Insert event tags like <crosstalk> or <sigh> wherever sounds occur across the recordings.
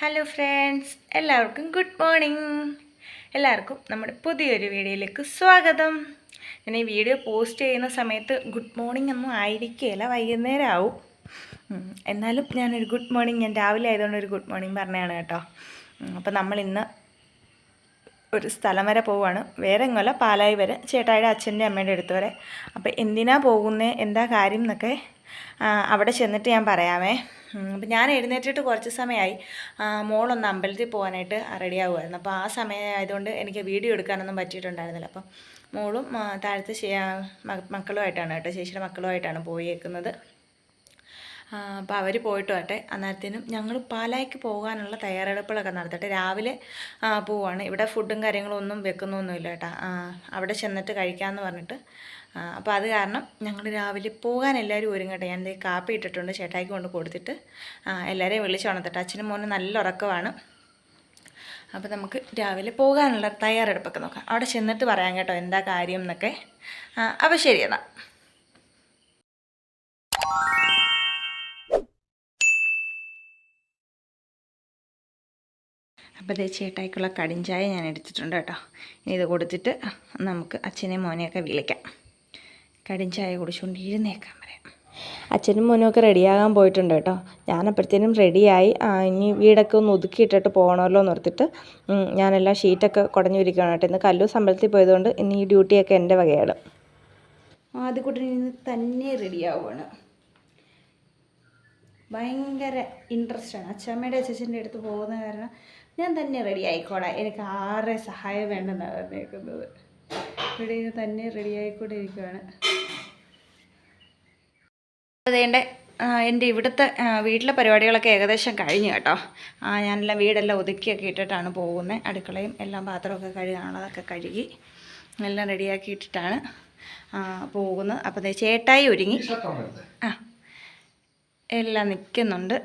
Hello friends എല്ലാവർക്കും good morning എല്ലാവർക്കും നമ്മുടെ പുതിയൊരു വീഡിയോയിലേക്ക് സ്വാഗതം. ഞാൻ ഈ വീഡിയോ പോസ്റ്റ് ചെയ്യുന്ന സമയത്ത് ഗുഡ് മോർണിംഗ് ഒന്നും ആയിരിക്കില്ല വൈകുന്നേരം ആവും എന്നാലും ഞാനൊരു ഗുഡ് മോർണിംഗ് ഞാൻ രാവിലെ ആയതുകൊണ്ട് ഒരു ഗുഡ് മോർണിംഗ് പറഞ്ഞതാണ് കേട്ടോ. അപ്പോൾ നമ്മൾ ഇന്ന് ഒരു സ്ഥലം വരെ പോവുകയാണ് വേറെ എങ്ങനെ പാലായി വരെ ചേട്ടായിയുടെ അച്ഛന്റെ അമ്മയുടെ അടുത്ത് വരെ. അപ്പോൾ എന്തിനാ പോകുന്നത് എന്താ കാര്യം എന്നൊക്കെ അവിടെ ചെന്നിട്ട് ഞാൻ പറയാമേ അപ്പം ഞാൻ എഴുന്നേറ്റിട്ട് കുറച്ച് സമയമായി മോളൊന്ന് അമ്പലത്തിൽ പോകാനായിട്ട് റെഡി ആവുമായിരുന്നു അപ്പോൾ ആ സമയമായതുകൊണ്ട് എനിക്ക് വീഡിയോ എടുക്കാനൊന്നും പറ്റിയിട്ടുണ്ടായിരുന്നില്ല. അപ്പം മോളും താഴത്ത് മക്കളുമായിട്ടാണ് കേട്ടോ ചേച്ചിയുടെ മക്കളുമായിട്ടാണ് പോയേക്കുന്നത്. അപ്പോൾ അവർ പോയിട്ട് വട്ടെ അന്നേരത്തേനും ഞങ്ങൾ പാലായ്ക്ക് പോകാനുള്ള തയ്യാറെടുപ്പുകളൊക്കെ നടത്തട്ടെ. രാവിലെ പോവാണ്. ഇവിടെ ഫുഡും കാര്യങ്ങളും ഒന്നും വെക്കുന്നൊന്നുമില്ല കേട്ടോ. അവിടെ ചെന്നിട്ട് കഴിക്കാമെന്ന് പറഞ്ഞിട്ട് അപ്പോൾ അത് കാരണം ഞങ്ങൾ രാവിലെ പോകാൻ എല്ലാവരും ഒരുങ്ങട്ടെ. ഞാൻ എന്തെങ്കിലും കാപ്പി ഇട്ടിട്ടുണ്ട് ചേട്ടായിക്ക് കൊണ്ട് കൊടുത്തിട്ട്. എല്ലാവരെയും വിളിച്ചുണർത്തട്ടെ അച്ഛനും മോനും നല്ല ഉറക്കമാണ്. അപ്പോൾ നമുക്ക് രാവിലെ പോകാനുള്ള തയ്യാറെടുപ്പൊക്കെ നോക്കാം. അവിടെ ചെന്നിട്ട് പറയാം കേട്ടോ എന്താ കാര്യം എന്നൊക്കെ. അപ്പോൾ ശരി എന്നാൽ അപ്പോൾ ദേ ചേട്ടായിക്കുള്ള കടിഞ്ചായ ഞാൻ എടുത്തിട്ടുണ്ട് കേട്ടോ. ഇനി ഇത് കൊടുത്തിട്ട് നമുക്ക് അച്ഛനെയും മോനെയൊക്കെ വിളിക്കാം. കടിഞ്ചായ ചായ കുടിച്ചുകൊണ്ടിരുന്നേക്കാൻ പറയാം അച്ഛനും മോനും ഒക്കെ റെഡിയാകാൻ പോയിട്ടുണ്ട് കേട്ടോ. ഞാൻ അപ്പോഴത്തേനും റെഡിയായി ഇനി വീടൊക്കെ ഒന്ന് ഒതുക്കിയിട്ടിട്ട് പോകണമല്ലോ എന്ന് ഓർത്തിട്ട് ഞാനെല്ലാം ഷീറ്റൊക്കെ കുടഞ്ഞിരിക്കുകയാണ് കേട്ടോ. ഇന്ന് കല്ലൂസ് അമ്പലത്തിൽ പോയതുകൊണ്ട് ഇനി ഈ ഡ്യൂട്ടിയൊക്കെ എന്റെ വകയാണ്. ആദ്യക്കൂട്ടൻ ഇന്ന് തന്നെ റെഡിയാവുകയാണ് ഭയങ്കര ഇൻട്രസ്റ്റ് ആണ്. അച്ഛമ്മയുടെ അച്ഛന്റെ അടുത്ത് പോകുന്ന കാരണം ഞാൻ തന്നെ റെഡി ആയിക്കോളാം എനിക്ക് ആരെ സഹായം വേണ്ടെന്നാണ് പറഞ്ഞേക്കുന്നത്. ഇവിടെ ഇത് തന്നെ ഇരിക്കുകയാണ് അതേണ്ട എന്റെ ഇവിടുത്തെ വീട്ടിലെ പരിപാടികളൊക്കെ ഏകദേശം കഴിഞ്ഞു കേട്ടോ. ഞാനെല്ലാം വീടെല്ലാം ഒതുക്കിയൊക്കെ ഇട്ടിട്ടാണ് പോകുന്നത് അടുക്കളയും എല്ലാം പാത്രമൊക്കെ കഴുകാനുള്ളതൊക്കെ കഴുകി എല്ലാം റെഡിയാക്കി ഇട്ടിട്ടാണ് പോകുന്നത്. അപ്പോൾ ചേട്ടായി ഒരുങ്ങി. ആ എല്ലാം നിൽക്കുന്നുണ്ട്.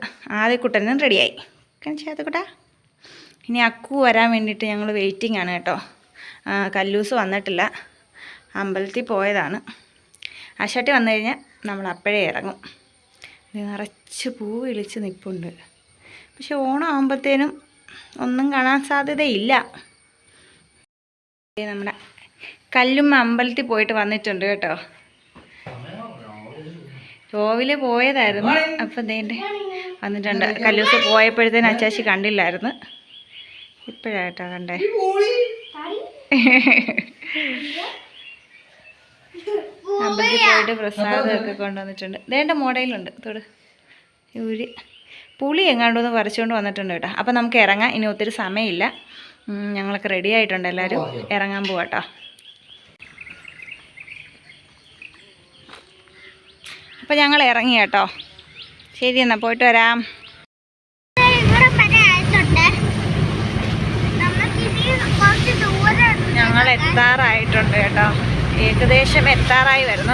ആദ്യക്കുട്ടനും റെഡിയായി ആദ്യക്കുട്ട ഇനി അക്കു വരാൻ വേണ്ടിയിട്ട് ഞങ്ങൾ വെയിറ്റിംഗ് ആണ് കേട്ടോ. കല്ലൂസ് വന്നിട്ടില്ല. അമ്പലത്തിൽ പോയതാണ്. ആശാട്ടി വന്നു കഴിഞ്ഞാൽ നമ്മൾ അപ്പോഴേ ഇറങ്ങും. നിറച്ച് പൂ വിളിച്ച് നിൽപ്പുണ്ട് പക്ഷെ ഓണം ആകുമ്പോഴത്തേനും ഒന്നും കാണാൻ സാധ്യതയില്ല. നമ്മുടെ കല്ലും അമ്പലത്തിൽ പോയിട്ട് വന്നിട്ടുണ്ട് കേട്ടോ. കോവിൽ പോയതായിരുന്നു. അപ്പം ദേന്റെ വന്നിട്ടുണ്ട്. കല്ലൂസ് പോയപ്പോഴത്തേനും അച്ചാച്ചി കണ്ടില്ലായിരുന്നു. ഇപ്പോഴാട്ടോ കണ്ടേ. അമ്പലത്തിൽ പോയിട്ട് പ്രസാദമൊക്കെ കൊണ്ടുവന്നിട്ടുണ്ട്. ദേണ്ട മോഡയിലുണ്ട്. തൊട്. ഊരി പുളി എങ്ങാണ്ടൊന്ന് പറിച്ചുകൊണ്ട് വന്നിട്ടുണ്ട് കേട്ടോ. അപ്പം നമുക്ക് ഇറങ്ങാം. ഇനി ഒത്തിരി സമയമില്ല. ഞങ്ങളൊക്കെ റെഡി ആയിട്ടുണ്ട് എല്ലാവരും ഇറങ്ങാൻ പോവാട്ടോ അപ്പം ഞങ്ങൾ ഇറങ്ങി കേട്ടോ. ശരി എന്നാൽ പോയിട്ട് വരാം ഇവിടെ വരെ ആയിട്ടുണ്ട് നമുക്കിനി കുറച്ച് ദൂരെ ഞങ്ങൾ എത്താറായിട്ടുണ്ട് കേട്ടോ. ഏകദേശം എത്താറായി വരുന്നു.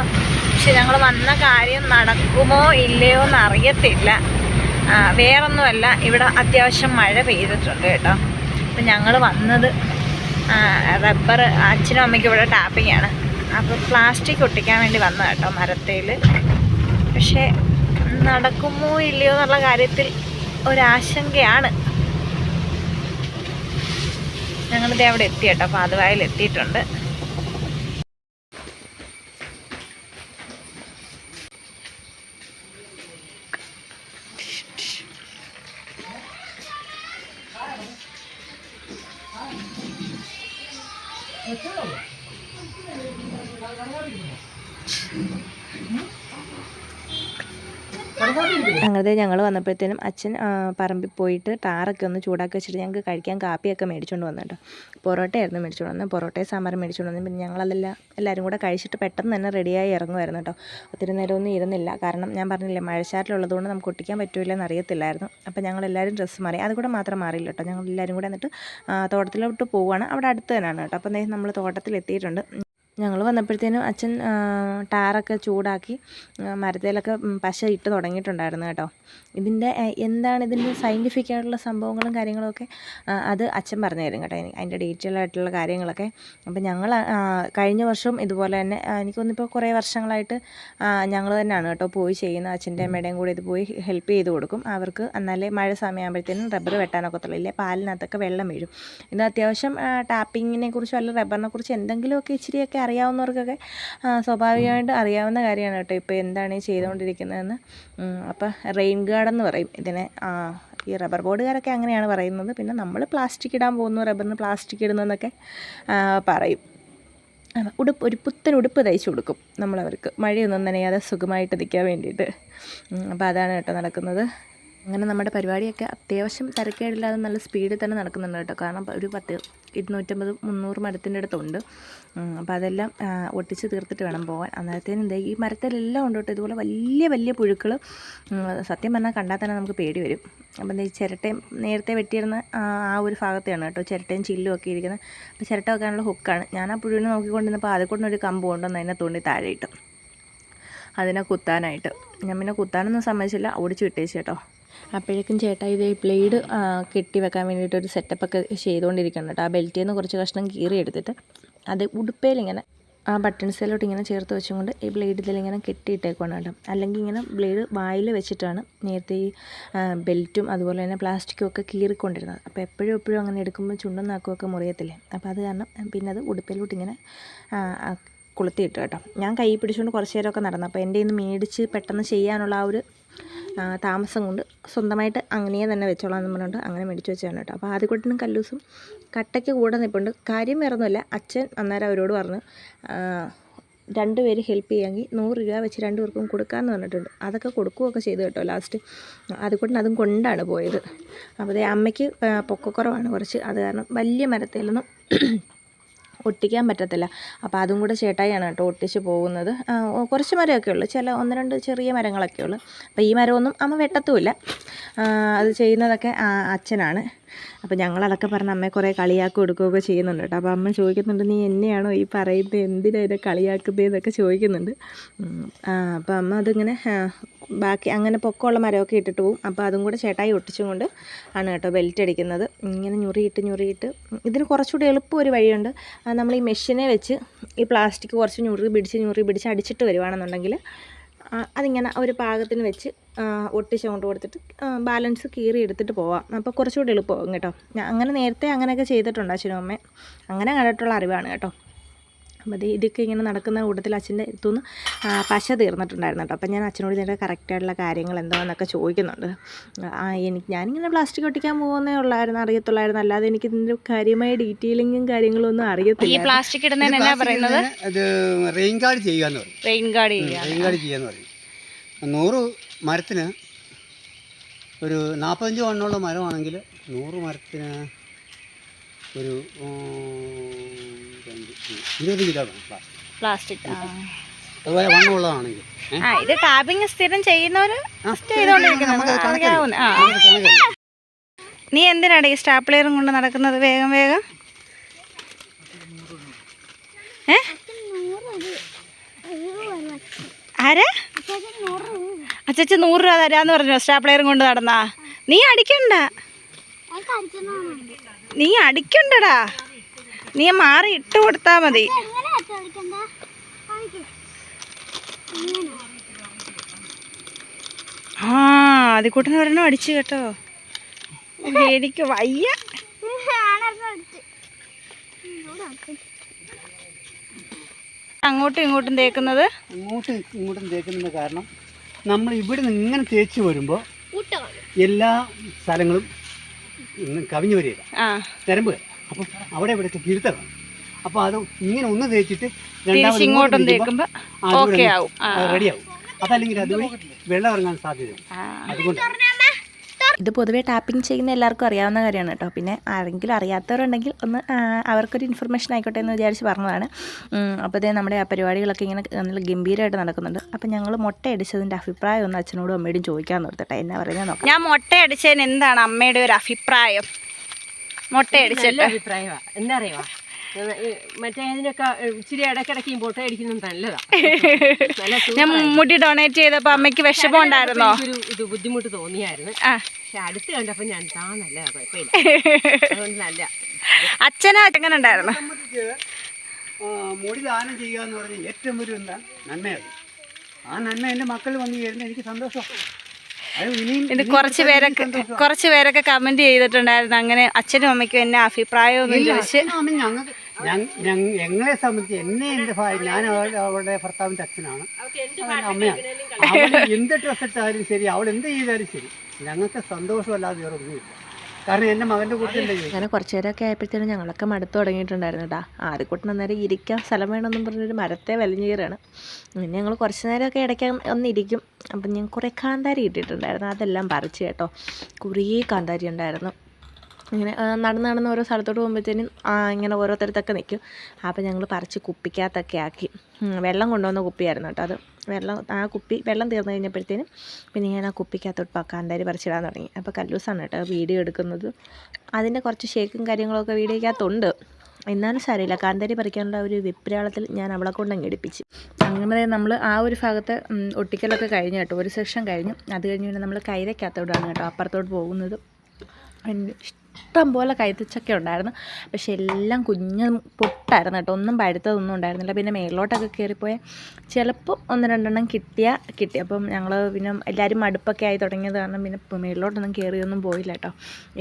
പക്ഷെ ഞങ്ങൾ വന്ന കാര്യം നടക്കുമോ ഇല്ലയോ എന്ന് അറിയത്തില്ല വേറൊന്നുമല്ല ഇവിടെ അത്യാവശ്യം മഴ പെയ്തിട്ടുണ്ട് കേട്ടോ. അപ്പം ഞങ്ങൾ വന്നത് റബ്ബർ അച്ഛനും അമ്മയ്ക്കും ഇവിടെ ടാപ്പിംഗ് ആണ്. അപ്പോൾ പ്ലാസ്റ്റിക് ഒട്ടിക്കാൻ വേണ്ടി വന്ന കേട്ടോ മരത്തേൽ പക്ഷേ നടക്കുമോ ഇല്ലയോ എന്നുള്ള കാര്യത്തിൽ ഒരാശങ്കയാണ്. ഞങ്ങളിത് അവിടെ എത്തി കേട്ടോ പാതുവായിൽ എത്തിയിട്ടുണ്ട്. അങ്ങനെ ഞങ്ങൾ വന്നപ്പോഴത്തേനും അച്ഛൻ പറമ്പിൽ പോയിട്ട് ടാറൊക്കെ ഒന്ന് ചൂടാക്കി വെച്ചിട്ട് ഞങ്ങൾക്ക് കഴിക്കാൻ കാപ്പിയൊക്കെ മേടിച്ചുകൊണ്ട് വന്നു കേട്ടോ പൊറോട്ടയായിരുന്നു മേടിച്ചുകൊണ്ട് വന്നത്. പൊറോട്ടയും സാമ്പാറും മേടിച്ചുകൊണ്ട് വന്നു. പിന്നെ ഞങ്ങളതെല്ലാം എല്ലാവരും കൂടെ കഴിച്ചിട്ട് പെട്ടെന്ന് തന്നെ റെഡിയായി ഇറങ്ങുമായിരുന്നു കേട്ടോ. ഒത്തിരി നേരമൊന്നും ഇരുന്നില്ല. കാരണം ഞാൻ പറഞ്ഞില്ലേ മഴച്ചാറ്റിലുള്ളതുകൊണ്ട് നമുക്ക് ഒട്ടിക്കാൻ പറ്റൂലെന്ന് അറിയത്തില്ലായിരുന്നു. അപ്പോൾ ഞങ്ങൾ എല്ലാവരും ഡ്രസ്സ് മാറി അതുകൂടെ മാത്രം മാറിയില്ല കേട്ടോ. ഞങ്ങൾ എല്ലാവരും കൂടെ എന്നിട്ട് തോട്ടത്തിലോട്ട് പോവുകയാണ്. അവിടെ അടുത്ത് തന്നെയാണ് കേട്ടോ. അപ്പോൾ നമ്മൾ തോട്ടത്തിൽ എത്തിയിട്ടുണ്ട് ഞങ്ങൾ വന്നപ്പോഴത്തേനും അച്ഛൻ ടാറൊക്കെ ചൂടാക്കി മരത്തിലൊക്കെ പശ ഇട്ട് തുടങ്ങിയിട്ടുണ്ടായിരുന്നു കേട്ടോ. ഇതിന്റെ എന്താണ് ഇതിന്റെ സയന്റിഫിക് ആയിട്ടുള്ള സംഭവങ്ങളും കാര്യങ്ങളൊക്കെ? അത് അച്ഛൻ പറഞ്ഞു തരും കേട്ടോ എനിക്ക്. അതിന്റെ ഡീറ്റെയിൽ ആയിട്ടുള്ള കാര്യങ്ങളൊക്കെ. അപ്പം ഞങ്ങൾ കഴിഞ്ഞ വർഷവും ഇതുപോലെ തന്നെ എനിക്കൊന്നിപ്പോൾ കുറേ വർഷങ്ങളായിട്ട് ഞങ്ങൾ തന്നെയാണ് കേട്ടോ പോയി ചെയ്യുന്ന അച്ഛന്റെ അമ്മയുടെയും കൂടെ ഇത് പോയി ഹെൽപ്പ് ചെയ്ത് കൊടുക്കും. അവർക്ക് എന്നാലേ മഴ സമയമാകുമ്പോഴത്തേനും റബ്ബർ വെട്ടാനൊക്കെ ഇല്ലേ? പാലിനകത്തൊക്കെ വെള്ളം വീഴും. ഇത് അത്യാവശ്യം ടാപ്പിങ്ങിനെ കുറിച്ചോ അല്ലെങ്കിൽ റബ്ബറിനെ കുറിച്ച് എന്തെങ്കിലുമൊക്കെ ഇച്ചിരിയൊക്കെ അറിയാവുന്നവർക്കൊക്കെ സ്വാഭാവികമായിട്ട് അറിയാവുന്ന കാര്യമാണ് കേട്ടോ ഇപ്പോൾ എന്താണ് ഈ ചെയ്തുകൊണ്ടിരിക്കുന്നതെന്ന്. അപ്പോൾ റെയിൻ ഗാർഡൻ എന്ന് പറയും. ഇതിനെ ഈ റബ്ബർ ബോർഡുകാരൊക്കെ അങ്ങനെയാണ് പറയുന്നത്. പിന്നെ നമ്മൾ പ്ലാസ്റ്റിക് ഇടാൻ പോകുന്നു റബ്ബറിന് പ്ലാസ്റ്റിക് ഇടുന്നതെന്നൊക്കെ പറയും. ഉടുപ്പ് ഒരു പുത്തൻ ഉടുപ്പ് തയ്ച്ചു കൊടുക്കും നമ്മളവർക്ക്. മഴയൊന്നും നനയാതെ സുഖമായിട്ട് നിൽക്കാൻ വേണ്ടിയിട്ട്. അപ്പോൾ അതാണ് കേട്ടോ നടക്കുന്നത്. അങ്ങനെ നമ്മുടെ പരിപാടിയൊക്കെ അത്യാവശ്യം തിരക്കേടില്ലാതെ നല്ല സ്പീഡിൽ തന്നെ നടക്കുന്നുണ്ട് കേട്ടോ. കാരണം ഒരു പത്ത് ഇരുന്നൂറ്റമ്പത് മുന്നൂറ് മരത്തിന്റെ അടുത്തുണ്ട്. അപ്പോൾ അതെല്ലാം ഒട്ടിച്ച് തീർത്തിട്ട് വേണം പോകാൻ അന്നേരത്തേനും എന്താ ഈ മരത്തിലെല്ലാം ഉണ്ട് കേട്ടോ. ഇതുപോലെ വലിയ വലിയ പുഴുക്കൾ സത്യം പറഞ്ഞാൽ കണ്ടാൽ തന്നെ നമുക്ക് പേടി വരും. അപ്പം എന്താ ഈ ചിരട്ടയും നേരത്തെ വെട്ടിയിരുന്ന ആ ഒരു ഭാഗത്തെയാണ് കേട്ടോ. ചിരട്ടയും ചില്ലും ഒക്കെ ഇരിക്കുന്നത്. അപ്പോൾ ചിരട്ട വെക്കാനുള്ള ഹുക്കാണ്. ഞാൻ ആ പുഴുവിനെ നോക്കിക്കൊണ്ടിരുന്നപ്പോൾ അതിൽ കൊണ്ടൊരു കമ്പ് കൊണ്ടുവന്ന് അതിനെ തോണ്ടി താഴെ ഇട്ടു അതിനെ കുത്താനായിട്ട്. ഞാൻ പിന്നെ കുത്താനൊന്നും സമ്മതിച്ചില്ല. ഓടിച്ച് വിട്ടേച്ചു കേട്ടോ. അപ്പോഴേക്കും ചേട്ടാ ഇത് ബ്ലേഡ് കെട്ടി വെക്കാൻ വേണ്ടിയിട്ട് ഒരു സെറ്റപ്പൊക്കെ ചെയ്തുകൊണ്ടിരിക്കണം കേട്ടോ. ആ ബെൽറ്റിൽ നിന്ന് കുറച്ച് കഷ്ണം കീറി എടുത്തിട്ട് അത് ഉടുപ്പയിലിങ്ങനെ ആ ബട്ടൺസിലോട്ട് ഇങ്ങനെ ചേർത്ത് വെച്ചുകൊണ്ട് ഈ ബ്ലേഡ് ഇതിലിങ്ങനെ കെട്ടിയിട്ടേക്കുവാണ് കേട്ടോ. അല്ലെങ്കിൽ ഇങ്ങനെ ബ്ലേഡ് വായിൽ വെച്ചിട്ടാണ് നേരത്തെ ഈ ബെൽറ്റും അതുപോലെ തന്നെ പ്ലാസ്റ്റിക്കും ഒക്കെ കീറിക്കൊണ്ടിരുന്നത്. അപ്പോൾ എപ്പോഴും എപ്പോഴും അങ്ങനെ എടുക്കുമ്പോൾ ചുണ്ടും നാക്കുമൊക്കെ മുറിയത്തില്ലേ? അപ്പോൾ അത് കാരണം പിന്നെ അത് ഉടുപ്പിലോട്ട് ഇങ്ങനെ കൊളുത്തിയിട്ട് കേട്ടോ. ഞാൻ കൈ പിടിച്ചുകൊണ്ട് കുറച്ച് നേരമൊക്കെ നടന്നു. അപ്പോൾ എന്റെ ഇന്ന് മേടിച്ച് പെട്ടെന്ന് ചെയ്യാനുള്ള ആ ഒരു താമസം കൊണ്ട് സ്വന്തമായിട്ട് അങ്ങനെ തന്നെ വെച്ചോളാം എന്ന് പറഞ്ഞുകൊണ്ട് അങ്ങനെ മേടിച്ച് വെച്ചാണ് കേട്ടോ. അപ്പോൾ ആദ്യക്കൂട്ടിനും കല്ലൂസും കട്ടയ്ക്ക് കൂടെ നിൽപ്പുണ്ട് കാര്യം വേറൊന്നുമില്ല അച്ഛൻ അന്നേരം അവരോട് പറഞ്ഞു രണ്ട് രണ്ടുപേര് ഹെൽപ്പ് ചെയ്യാമെങ്കിൽ നൂറ് രൂപ വെച്ച് രണ്ടുപേർക്കും കൊടുക്കാമെന്ന് പറഞ്ഞിട്ടുണ്ട്. അതൊക്കെ കൊടുക്കുകയൊക്കെ ചെയ്തു കേട്ടോ ലാസ്റ്റ് അതുകൊണ്ട് അതും കൊണ്ടാണ് പോയത്. അപ്പോൾ അമ്മയ്ക്ക് പൊക്കക്കുറവാണ് കുറച്ച്. അത് കാരണം വലിയ മരത്തേലൊന്നും ഒട്ടിക്കാൻ പറ്റത്തില്ല. അപ്പോൾ അതും കൂടെ ചേട്ടായിയാണ് കേട്ടോ ഒട്ടിച്ച് പോകുന്നത്. കുറച്ച് മരമൊക്കെ ഉള്ളൂ. ചില ഒന്ന് രണ്ട് ചെറിയ മരങ്ങളൊക്കെ ഉള്ളു. അപ്പോൾ ഈ മരമൊന്നും അമ്മ വെട്ടത്തുമില്ല. അത് ചെയ്യുന്നതൊക്കെ അച്ഛനാണ്. അപ്പോൾ ഞങ്ങളതൊക്കെ പറഞ്ഞ് അമ്മയെ കുറേ കളിയാക്കി കൊടുക്കുകയൊക്കെ ചെയ്യുന്നുണ്ട് കേട്ടോ. അപ്പോൾ അമ്മ ചോദിക്കുന്നുണ്ട് നീ എന്നെയാണോ ഈ പറയുന്നത്? എന്തിനാ ഇതിനെ കളിയാക്കുന്നത് എന്നൊക്കെ ചോദിക്കുന്നുണ്ട്. അപ്പം അപ്പോൾ അമ്മ അതിങ്ങനെ ബാക്കി അങ്ങനെ പൊക്കമുള്ള മരമൊക്കെ ഇട്ടിട്ട് പോകും അപ്പോൾ അതും കൂടെ ചേട്ടായി ഒട്ടിച്ചും കൊണ്ട് ആണ് കേട്ടോ ബെൽറ്റ് അടിക്കുന്നത്. ഇങ്ങനെ ഞുറിയിട്ട് ഞുറിയിട്ട്. ഇതിന് കുറച്ചുകൂടി എളുപ്പം ഒരു വഴിയുണ്ട്. നമ്മൾ ഈ മെഷീനെ വെച്ച് ഈ പ്ലാസ്റ്റിക് കുറച്ച് ഞുറി പിടിച്ച് ഞുറി പിടിച്ച് അടിച്ചിട്ട് വരുവാണെന്നുണ്ടെങ്കിൽ അതിങ്ങനെ ഒരു പാകത്തിന് വെച്ച് ഒട്ടിച്ച് കൊണ്ട് കൊടുത്തിട്ട് ബാലൻസ് കീറി എടുത്തിട്ട് പോവാം. അപ്പോൾ കുറച്ചുകൂടി എളുപ്പമാകും കേട്ടോ. അങ്ങനെ നേരത്തെ അങ്ങനെയൊക്കെ ചെയ്തിട്ടുണ്ട് അച്ഛനും അമ്മേ. അങ്ങനെ കണ്ടിട്ടുള്ള അറിവാണ് കേട്ടോ. അപ്പോൾ ഇത് ഇതൊക്കെ ഇങ്ങനെ നടക്കുന്ന കൂട്ടത്തിൽ അച്ഛന്റെ അടുത്തുനിന്ന് പശ തീർന്നിട്ടുണ്ടായിരുന്നു കേട്ടോ. അപ്പം ഞാൻ അച്ഛനോട് ഇതിന്റെ കറക്റ്റായിട്ടുള്ള കാര്യങ്ങൾ എന്താണെന്നൊക്കെ ചോദിക്കുന്നുണ്ട്. ആ എനിക്ക് ഞാനിങ്ങനെ പ്ലാസ്റ്റിക് ഒട്ടിക്കാൻ പോകുന്നേ ഉള്ളായിരുന്നു അറിയത്തുള്ളായിരുന്നു. അല്ലാതെ എനിക്ക് ഇതിന്റെ കാര്യമായ ഡീറ്റെയിലിങ്ങും കാര്യങ്ങളും ഒന്നും ഈ അറിയത്തില്ല പ്ലാസ്റ്റിക് ഇടുന്നതിന് എന്നാ പറയുന്നത്? അത് റെയിൻ ഗാർഡ് ചെയ്യുക എന്ന് പറയും റെയിൻ ഗാർഡ് ചെയ്യുക. റെയിൻ ഗാർഡ് ചെയ്യുക എന്ന് പറയും. നൂറ് മരത്തിന് ഒരു നാൽപ്പത്തഞ്ച് വണ്ണമുള്ള മരമാണെങ്കിൽ നൂറ് മരത്തിന് ഒരു ഇരുപത് കിലോ വേണം പ്ലാസ്റ്റിക്. പ്ലാസ്റ്റിക് ആ. അതുപോലെ വണ്ണമുള്ളതാണെങ്കിൽ ആ ഇത് ടാപ്പിംഗ് സ്ഥിരം കണക്കല്ലേ? നീ എന്തിനാണ് ഈ സ്റ്റാപ്ലെയറും കൊണ്ട് നടക്കുന്നത് വേഗം വേഗം? ഏ? ആരാ? അച്ചച്ച നൂറ് രൂപ തരാന്ന് പറഞ്ഞു സ്റ്റാപ്ലെയറും കൊണ്ട് നടന്നാ? നീ അടിക്കണ്ട. നീ അടിക്കണ്ടടാ. നീ മാറി ഇട്ട് കൊടുത്താ മതി. ആ അതിക്കൂട്ടിന് ഒരെണ്ണം അടിച്ചു കേട്ടോ. എനിക്ക് വയ്യ. അങ്ങോട്ടും ഇങ്ങോട്ടും തേക്കുന്നത്? അങ്ങോട്ടും ഇങ്ങോട്ടും തേക്കുന്നത് കാരണം നമ്മൾ ഇവിടെ നിന്ന് ഇങ്ങനെ തേച്ച് വരുമ്പോൾ എല്ലാ സ്ഥലങ്ങളും കവിഞ്ഞു വരിക. ആ. തിരമ്പ് അപ്പം അവിടെ ഇവിടെ തിരുത്തണം അപ്പോൾ അത് ഇങ്ങനെ ഒന്ന് തേച്ചിട്ട് ഇങ്ങോട്ടും തേക്കുമ്പോൾ ഓക്കെ ആവും. റെഡിയാവും അതല്ലെങ്കിൽ അതുവഴി വെള്ളം ഇറങ്ങാൻ സാധ്യതയുണ്ട്. അതുകൊണ്ട് ഇത് പൊതുവേ ടാപ്പിംഗ് ചെയ്യുന്ന എല്ലാവർക്കും അറിയാവുന്ന കാര്യമാണ് കേട്ടോ. പിന്നെ ആരെങ്കിലും അറിയാത്തവരുണ്ടെങ്കിൽ ഒന്ന് അവർക്കൊരു ഇൻഫർമേഷൻ ആയിക്കോട്ടെ എന്ന് വിചാരിച്ച് പറഞ്ഞതാണ്. അപ്പോൾ ഇതേ നമ്മുടെ ആ പരിപാടികളൊക്കെ ഇങ്ങനെ നല്ല ഗംഭീരമായിട്ട് നടക്കുന്നുണ്ട്. അപ്പോൾ ഞങ്ങൾ മുട്ട അടിച്ചതിന്റെ അഭിപ്രായം ഒന്ന് അച്ഛനോടും അമ്മയോടും ചോദിക്കാൻ നിർത്തട്ടെ എന്നാ പറയുന്നത് നോക്കാം. ഞാൻ മുട്ട അടിച്ചതിന് എന്താണ് അമ്മയുടെ ഒരു അഭിപ്രായം? മുട്ട അഭിപ്രായമാ. അഭിപ്രായമാണ് എന്താ അറിയുമോ മറ്റേ ഇതിനൊക്കെ ഇച്ചിരി ഇടയ്ക്കിടയ്ക്ക് അടിക്കുന്നത് നല്ലതാ. <laughs> ഞാൻ മുടി ഡൊണേറ്റ് ചെയ്തപ്പോൾ അമ്മയ്ക്ക് വിഷമം ഉണ്ടായിരുന്നോ? ഒരു ഇത് ബുദ്ധിമുട്ട് തോന്നിയായിരുന്നു. ആ. പക്ഷെ അടുത്ത് കണ്ടപ്പോൾ ഞാൻ താ നല്ലതാ കുഴപ്പമില്ല. <laughs> അതുകൊണ്ട് നല്ല. അച്ഛനാ എങ്ങനെ ഉണ്ടായിരുന്നു? മുടി ദാനം ചെയ്യുക എന്ന് പറഞ്ഞാൽ ഏറ്റവും ഒരു എന്താ? നന്മയാണ്. ആ നന്മ എന്റെ മക്കൾ വന്നു ചേരുന്ന എനിക്ക് സന്തോഷം ഇത് കുറച്ച് പേരൊക്കെ കുറച്ച് പേരൊക്കെ കമന്റ് ചെയ്തിട്ടുണ്ടായിരുന്നു. അങ്ങനെ അച്ഛനും അമ്മയ്ക്കും എന്നെ അഭിപ്രായമൊന്നും ചോദിച്ച് ഞങ്ങളെ സംബന്ധിച്ച് എന്നെ എന്റെ ഭാര്യ ഞാൻ അവളുടെ ഭർത്താവിന്റെ ഭർത്താവിന്റെ അച്ഛനാണ്. അമ്മയാണ്. അവൾ എന്ത് ഡ്രസ്സ് ഇട്ടാലും ശരി അവൾ എന്ത് ചെയ്താലും ശരി. ഞങ്ങൾക്ക് സന്തോഷമല്ലാതെ വേറെ ഒന്നുമില്ല അങ്ങനെ കുറച്ചു നേരമൊക്കെ ആയപ്പോഴത്തേനും ഞങ്ങളൊക്കെ മടുത്ത് തുടങ്ങിയിട്ടുണ്ടായിരുന്നു കേട്ടോ ആദ്യക്കൂട്ടിന് അന്നേരം ഇരിക്കാൻ സ്ഥലം വേണമെന്നും പറഞ്ഞൊരു മരത്തെ വലിഞ്ഞു കയറാണ് പിന്നെ ഞങ്ങൾ കുറച്ച് നേരമൊക്കെ ഇടയ്ക്ക് ഒന്നിരിക്കും. അപ്പം ഞാൻ കുറേ കാന്താരി ഇട്ടിട്ടുണ്ടായിരുന്നു. അതെല്ലാം പറിച്ച് കേട്ടോ. കുറേ കാന്താരി ഉണ്ടായിരുന്നു. ഇങ്ങനെ നടന്ന് നടന്ന് ഓരോ സ്ഥലത്തോട്ട് പോകുമ്പോഴത്തേനും ഇങ്ങനെ ഓരോരുത്തരത്തൊക്കെ നിൽക്കും. അപ്പോൾ ഞങ്ങൾ പറിച്ച് കുപ്പിക്കകത്തൊക്കെ ആക്കി. വെള്ളം കൊണ്ടുവന്ന കുപ്പിയായിരുന്നു കേട്ടോ അത്. വെള്ളം ആ കുപ്പി വെള്ളം തീർന്നു കഴിഞ്ഞപ്പോഴത്തേനും പിന്നെ ഞാൻ ആ കുപ്പിക്കകത്തോട്ട് കാന്താരി പറിച്ചിടാൻ തുടങ്ങി. അപ്പോൾ കല്ലൂസാണ് കേട്ടോ വീഡിയോ എടുക്കുന്നത്. അതിന്റെ കുറച്ച് ഷേക്കും കാര്യങ്ങളൊക്കെ വീഡിയോക്കകത്തുണ്ട്. എന്നാലും സാരമില്ല. കാന്താരി പറിക്കാനുള്ള ഒരു വിപ്രാളത്തിൽ ഞാൻ അവളെ കൊണ്ടങ്ങ് എടുപ്പിച്ച് അങ്ങനെ നമ്മൾ ആ ഒരു ഭാഗത്ത് ഒട്ടിക്കലൊക്കെ കഴിഞ്ഞു കേട്ടോ. ഒരു സെക്ഷൻ കഴിഞ്ഞു. അത് കഴിഞ്ഞ് പിന്നെ നമ്മൾ കൈതക്കകത്തോടാണ് കേട്ടോ അപ്പുറത്തോട്ട് പോകുന്നത്. അതിന് ഇഷ്ടം പോലെ കൈതച്ചക്ക ഉണ്ടായിരുന്നു. പക്ഷെ എല്ലാം കുഞ്ഞ് പൊട്ടായിരുന്നു കേട്ടോ. ഒന്നും പഴുത്തതൊന്നും ഉണ്ടായിരുന്നില്ല. പിന്നെ മേളിലോട്ടൊക്കെ കയറിപ്പോയ ചിലപ്പോൾ ഒന്ന് രണ്ടെണ്ണം കിട്ടിയ കിട്ടി. അപ്പം ഞങ്ങൾ പിന്നെ എല്ലാവരും മടുപ്പൊക്കെ ആയി തുടങ്ങിയത് കാരണം പിന്നെ മേളിലോട്ടൊന്നും കയറിയൊന്നും പോയില്ല കേട്ടോ.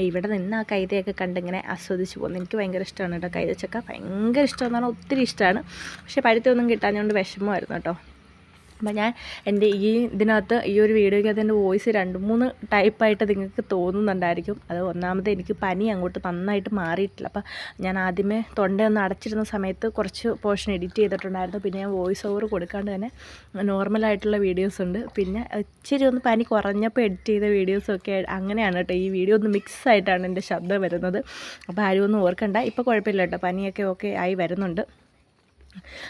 ഇവിടെ നിന്ന് ആ കൈതയൊക്കെ കണ്ടിങ്ങനെ ആസ്വദിച്ച് പോകുന്നു എനിക്ക് ഭയങ്കര ഇഷ്ടമാണ് കേട്ടോ കൈതച്ചക്ക. ഭയങ്കര ഇഷ്ടമെന്ന് പറഞ്ഞാൽ ഒത്തിരി ഇഷ്ടമാണ്. പക്ഷേ പഴുത്തൊന്നും കിട്ടാഞ്ഞുകൊണ്ട് വിഷമമായിരുന്നു കേട്ടോ. അപ്പം ഞാൻ എന്റെ ഈ ഇതിനകത്ത് ഈ ഒരു വീഡിയോയ്ക്കകത്ത് എന്റെ വോയിസ് രണ്ട് മൂന്ന് ടൈപ്പായിട്ട് നിങ്ങൾക്ക് തോന്നുന്നുണ്ടായിരിക്കും. അത് ഒന്നാമത് എനിക്ക് പനി അങ്ങോട്ട് നന്നായിട്ട് മാറിയിട്ടില്ല. അപ്പം ഞാൻ ആദ്യമേ തൊണ്ടയൊന്ന് അടച്ചിരുന്ന സമയത്ത് കുറച്ച് പോർഷൻ എഡിറ്റ് ചെയ്തിട്ടുണ്ടായിരുന്നു. പിന്നെ ഞാൻ വോയിസ് ഓവർ കൊടുക്കാണ്ട് തന്നെ നോർമലായിട്ടുള്ള വീഡിയോസ് ഉണ്ട്. പിന്നെ ഇച്ചിരി ഒന്ന് പനി കുറഞ്ഞപ്പോൾ എഡിറ്റ് ചെയ്ത വീഡിയോസൊക്കെ അങ്ങനെയാണ് കേട്ടോ. ഈ വീഡിയോ ഒന്ന് മിക്സ് ആയിട്ടാണ് എന്റെ ശബ്ദം വരുന്നത്. അപ്പോൾ ആരും ഒന്നും ഓർക്കണ്ട. ഇപ്പോൾ കുഴപ്പമില്ല കേട്ടോ. പനിയൊക്കെ ഓക്കെ ആയി വരുന്നുണ്ട്.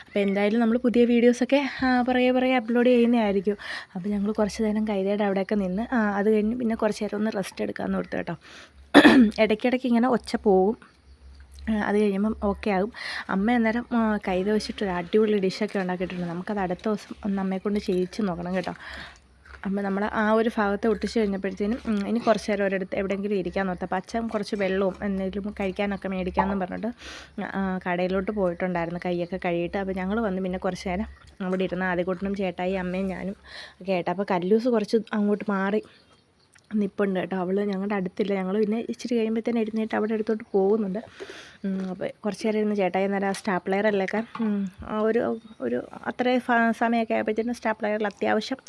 അപ്പോൾ എന്തായാലും നമ്മൾ പുതിയ വീഡിയോസൊക്കെ പറയെ പറയെ അപ്ലോഡ് ചെയ്യുന്നതായിരിക്കും. അപ്പോൾ ഞങ്ങൾ കുറച്ച് നേരം കൈതയുടെ അവിടെയൊക്കെ നിന്ന് അത് കഴിഞ്ഞ് പിന്നെ കുറച്ച് നേരം ഒന്ന് റെസ്റ്റ് എടുക്കാമെന്ന് ഓർത്ത് കേട്ടോ. <clears throat> ഇടയ്ക്കിടയ്ക്ക് ഇങ്ങനെ ഒച്ച പോവും. അത് കഴിയുമ്പം ഓക്കെ ആകും. അമ്മ അന്നേരം കൈ കൈത വെച്ചിട്ട് ഒരു അടിപൊളി ഡിഷൊക്കെ ഉണ്ടാക്കിയിട്ടുണ്ട്. നമുക്കത് അടുത്ത ദിവസം ഒന്ന് അമ്മയെ കൊണ്ട് ചെയ്യിച്ച് നോക്കണം കേട്ടോ. അപ്പോൾ നമ്മൾ ആ ഒരു ഭാഗത്ത് ഒട്ടിച്ച് കഴിഞ്ഞപ്പോഴത്തേനും ഇനി കുറച്ച് നേരം ഒരിടത്ത് എവിടെയെങ്കിലും ഇരിക്കാൻ നോക്കാം. അപ്പം അച്ഛൻ കുറച്ച് വെള്ളവും എന്തെങ്കിലും കഴിക്കാനൊക്കെ മേടിക്കാമെന്ന് പറഞ്ഞിട്ട് കടയിലോട്ട് പോയിട്ടുണ്ടായിരുന്നു. കൈയൊക്കെ കഴുകിയിട്ട് അപ്പോൾ ഞങ്ങൾ വന്ന് പിന്നെ കുറച്ച് നേരം അവിടെ ഇരുന്ന് ആദ്യകൂട്ടനും ചേട്ടായി അമ്മയും ഞാനും ഒക്കെ ആയിട്ട്. അപ്പോൾ കല്ലൂസ് കുറച്ച് അങ്ങോട്ട് മാറി നിപ്പുണ്ട് കേട്ടോ. അവൾ ഞങ്ങളുടെ അടുത്തില്ല. ഞങ്ങൾ പിന്നെ ഇച്ചിരി കഴിയുമ്പോഴത്തേന് എഴുന്നേറ്റ് അവിടെ അടുത്തോട്ട് പോകുന്നുണ്ട്. അപ്പോൾ കുറച്ച് നേരം ഇരുന്ന് ചേട്ടായി നേരം ആ സ്റ്റാപ്ലെയറിലൊക്കെ ഒരു ഒരു അത്രയും സമയമൊക്കെ ആയപ്പോഴത്തേനും സ്റ്റാപ്ലെയറിൽ അത്യാവശ്യം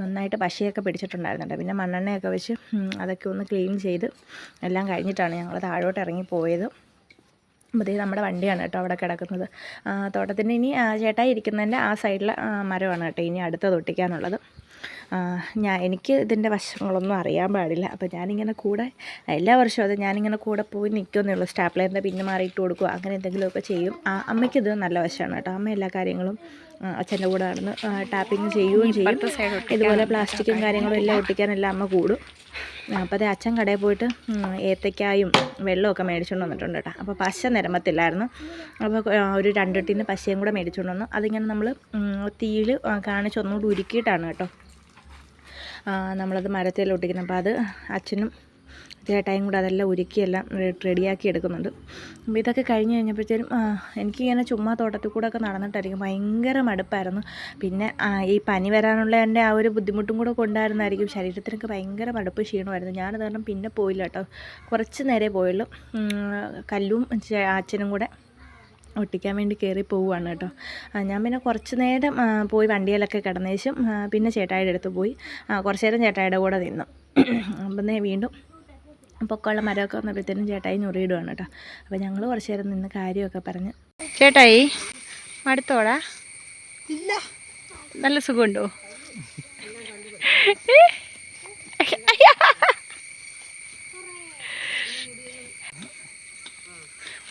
നന്നായിട്ട് പശയൊക്കെ പിടിച്ചിട്ടുണ്ടായിരുന്നുണ്ട്. പിന്നെ മണ്ണെണ്ണയൊക്കെ വെച്ച് അതൊക്കെ ഒന്ന് ക്ലീൻ ചെയ്ത് എല്ലാം കഴിഞ്ഞിട്ടാണ് ഞങ്ങൾ താഴോട്ട് ഇറങ്ങി പോയത്. അപ്പോൾ നമ്മുടെ വണ്ടിയാണ് കേട്ടോ അവിടെ കിടക്കുന്നത്. തോട്ടത്തിന്റെ ഇനി ചേട്ടായി ഇരിക്കുന്നതിന്റെ ആ സൈഡിലെ മരമാണ് കേട്ടോ ഇനി അടുത്ത് തൊട്ടിക്കാനുള്ളത് ഞാൻ എനിക്ക് ഇതിന്റെ വശങ്ങളൊന്നും അറിയാൻ പാടില്ല. അപ്പോൾ ഞാനിങ്ങനെ കൂടെ എല്ലാ വർഷവും അത് ഞാനിങ്ങനെ കൂടെ പോയി നിൽക്കുന്നേ ഉള്ളൂ സ്റ്റാപ്ലറിന്റെ പിന്നെ മാറിയിട്ട് കൊടുക്കുക അങ്ങനെ എന്തെങ്കിലുമൊക്കെ ചെയ്യും. ആ, അമ്മയ്ക്കിത് നല്ല വശമാണ് കേട്ടോ. അമ്മ എല്ലാ കാര്യങ്ങളും അച്ഛന്റെ കൂടെ നടന്ന് ടാപ്പിങ് ചെയ്യുകയും ചെയ്യും. ഇതുപോലെ പ്ലാസ്റ്റിക്കും കാര്യങ്ങളും എല്ലാം ഒട്ടിക്കാനെല്ലാം അമ്മ കൂടും. അപ്പോൾ അതേ അച്ഛൻ കടയിൽ പോയിട്ട് ഏത്തക്കായും വെള്ളമൊക്കെ മേടിച്ചുകൊണ്ട് വന്നിട്ടുണ്ട് കേട്ടോ. അപ്പോൾ പശ നിരമ്പത്തില്ലായിരുന്നു അപ്പോൾ ഒരു രണ്ട് ടിന്ന് പശയും കൂടെ മേടിച്ചുകൊണ്ട് വന്നു. അതിങ്ങനെ നമ്മൾ തീയിൽ കാണിച്ച് ഒന്നുകൂടി ഉരുക്കിയിട്ടാണ് കേട്ടോ. നമ്മളത് മരത്തിൽ ഒട്ടിക്കുന്നത് അപ്പോൾ അത് അച്ഛനും ചേട്ടായും കൂടെ അതെല്ലാം ഒരുക്കിയെല്ലാം റെഡിയാക്കി എടുക്കുന്നുണ്ട്. അപ്പോൾ ഇതൊക്കെ കഴിഞ്ഞ് കഴിഞ്ഞപ്പോഴത്തേനും എനിക്കിങ്ങനെ ചുമ്മാ തോട്ടത്തിൽ കൂടെ ഒക്കെ നടന്നിട്ടായിരിക്കും ഭയങ്കര മടുപ്പായിരുന്നു. പിന്നെ ഈ പനി വരാനുള്ള എന്റെ ആ ഒരു ബുദ്ധിമുട്ടും കൂടെ കൊണ്ടായിരുന്നായിരിക്കും ശരീരത്തിനൊക്കെ ഭയങ്കര മടുപ്പ് ക്ഷീണമായിരുന്നു. ഞാനത് കാരണം പിന്നെ പോയില്ല കേട്ടോ. കുറച്ച് നേരെ പോയുള്ളൂ. കല്ലും അച്ഛനും കൂടെ ഒട്ടിക്കാൻ വേണ്ടി കയറി പോവുകയാണ് കേട്ടോ. ഞാൻ പിന്നെ കുറച്ച് നേരം പോയി വണ്ടിയിലൊക്കെ കിടന്ന ശേഷം പിന്നെ ചേട്ടായിയുടെ അടുത്ത് പോയി. ആ, കുറച്ച് നേരം ചേട്ടായിയുടെ കൂടെ നിന്നു. അപ്പം വീണ്ടും പൊക്കമുള്ള മരമൊക്കെ വന്നപ്പോഴത്തേനും ചേട്ടായി ഞൊറിയിടുവാണ് കേട്ടോ. അപ്പോൾ ഞങ്ങൾ കുറച്ച് നേരം നിന്ന് കാര്യമൊക്കെ പറഞ്ഞ് ചേട്ടായി മടുത്തോടാ? ഇല്ല. നല്ല സുഖമുണ്ടോ?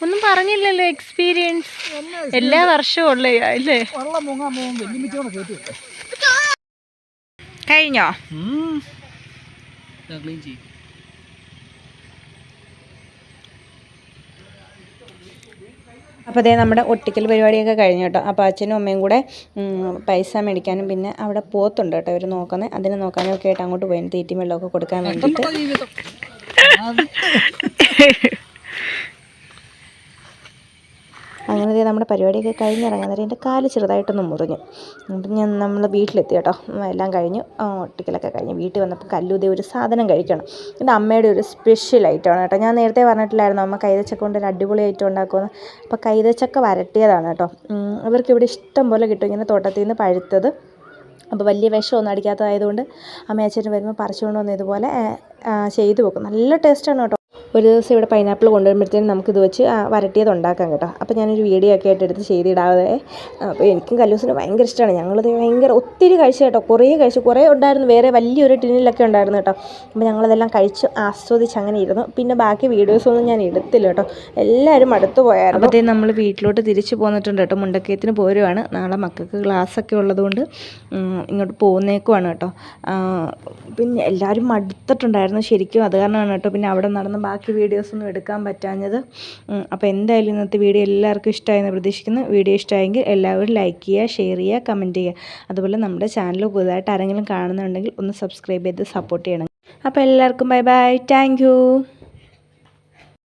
ഒന്നും പറഞ്ഞില്ലല്ലോ എക്സ്പീരിയൻസ് എല്ലാ വർഷവും ഉള്ള അല്ലേ? കഴിഞ്ഞോ? അപ്പോൾ അതേ നമ്മുടെ ഒട്ടിക്കൽ പരിപാടിയൊക്കെ കഴിഞ്ഞു കേട്ടോ. അപ്പോൾ അച്ഛനും അമ്മയും കൂടെ പൈസ മേടിക്കാനും പിന്നെ അവിടെ പോത്തുണ്ട് കേട്ടോ ഇവർ നോക്കുന്നത്. അതിനെ നോക്കാനും ഒക്കെ ആയിട്ട് അങ്ങോട്ട് പോയി. തീറ്റി വെള്ളമൊക്കെ കൊടുക്കാൻ വേണ്ടിയിട്ട്. അങ്ങനെ നമ്മുടെ പരിപാടിയൊക്കെ കഴിഞ്ഞിറങ്ങാൻ നേരം എന്റെ കാൽ ചെറുതായിട്ടൊന്ന് മുറിഞ്ഞു. അപ്പം ഞാൻ നമ്മൾ വീട്ടിലെത്തി കേട്ടോ. എല്ലാം കഴിഞ്ഞു. ഒട്ടിക്കലൊക്കെ കഴിഞ്ഞു. വീട്ടിൽ വന്നപ്പോൾ കല്ലുതേ ഒരു സാധനം കഴിക്കണം. ഇത് അമ്മയുടെ ഒരു സ്പെഷ്യൽ ഐറ്റമാണ് കേട്ടോ. ഞാൻ നേരത്തെ പറഞ്ഞിട്ടില്ലായിരുന്നു അമ്മ കൈതച്ചക്ക കൊണ്ട് ഒരു അടിപൊളി ഐറ്റം ഉണ്ടാക്കുമെന്ന്. അപ്പോൾ കൈതച്ചക്ക വരട്ടിയതാണ് കേട്ടോ. അവർക്ക് ഇവിടെ ഇഷ്ടം പോലെ കിട്ടും ഇങ്ങനെ തോട്ടത്തിൽ നിന്ന് പഴുത്തത്. അപ്പോൾ വലിയ വിഷമൊന്നും അടിക്കാത്തതായതുകൊണ്ട് അമ്മ അച്ഛന് വരുമ്പോൾ പറിച്ചുകൊണ്ട് വന്ന് ഇതുപോലെ ആ, വെക്കും. നല്ല ടേസ്റ്റാണ് കേട്ടോ. ഒരു ദിവസം ഇവിടെ പൈനാപ്പിൾ കൊണ്ടുവരുമ്പോഴത്തേനും നമുക്കിത് വെച്ച് വരട്ടിയത് ഉണ്ടാക്കാം കേട്ടോ. അപ്പോൾ ഞാനൊരു വീഡിയോ ഒക്കെ ആയിട്ട് എടുത്ത് ചെയ്തിടാതെ അപ്പോൾ എനിക്കും കല്ലൂസിന് ഭയങ്കര ഇഷ്ടമാണ് ഞങ്ങളത് ഭയങ്കര ഒത്തിരി കഴിച്ചു കേട്ടോ. കുറേ കഴിച്ചു. കുറേ ഉണ്ടായിരുന്നു. വേറെ വലിയൊരു ടിന്നിലൊക്കെ ഉണ്ടായിരുന്നു കേട്ടോ. അപ്പോൾ ഞങ്ങളതെല്ലാം കഴിച്ച് ആസ്വദിച്ച് അങ്ങനെ ഇരുന്നു. പിന്നെ ബാക്കി വീഡിയോസൊന്നും ഞാൻ എടുത്തില്ല കേട്ടോ. എല്ലാവരും അടുത്ത് പോയായിരുന്നു. അപ്പോഴത്തേ നമ്മൾ വീട്ടിലോട്ട് തിരിച്ചു പോന്നിട്ടുണ്ട് കേട്ടോ. മുണ്ടക്കയത്തിന് പോരുവാണ്. നാളെ മക്കൾക്ക് ക്ലാസ്സൊക്കെ ഉള്ളതുകൊണ്ട് ഇങ്ങോട്ട് പോകുന്നേക്കുവാണ് കേട്ടോ. പിന്നെ എല്ലാവരും മടുത്തിട്ടുണ്ടായിരുന്നു ശരിക്കും. അത് കാരണമാണ് കേട്ടോ. പിന്നെ അവിടെ നടന്ന ബാക്കി വീഡിയോസൊന്നും എടുക്കാൻ പറ്റാഞ്ഞത്. അപ്പോൾ എന്തായാലും ഇന്നത്തെ വീഡിയോ എല്ലാവർക്കും ഇഷ്ടമായെന്ന് പ്രതീക്ഷിക്കുന്നു. വീഡിയോ ഇഷ്ടമായെങ്കിൽ എല്ലാവരും ലൈക്ക് ചെയ്യുക ഷെയർ ചെയ്യുക കമന്റ് ചെയ്യുക. അതുപോലെ നമ്മുടെ ചാനൽ പുതുതായിട്ട് ആരെങ്കിലും കാണുന്നുണ്ടെങ്കിൽ ഒന്ന് സബ്സ്ക്രൈബ് ചെയ്ത് സപ്പോർട്ട് ചെയ്യണം. അപ്പോൾ എല്ലാവർക്കും ബൈ ബൈ താങ്ക്